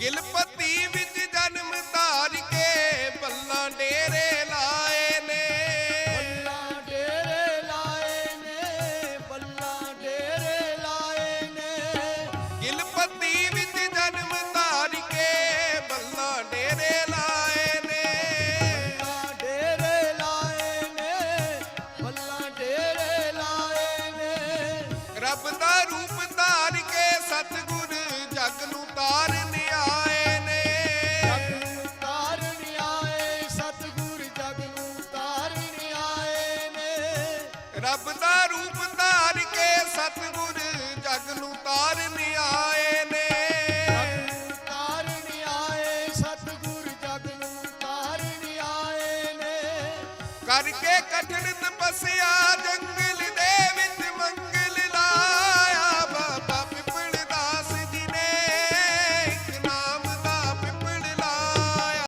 ਗਿਲਪਤੀ ਵਿੱਚ ਰੱਬ ਦਾ ਰੂਪ ਧਾਰ ਕੇ ਸਤਗੁਰ ਜਗ ਨੂੰ ਤਾਰਨ ਆਏ ਨੇ। ਕਰਕੇ ਕਠਿਨ ਤਪਸੇ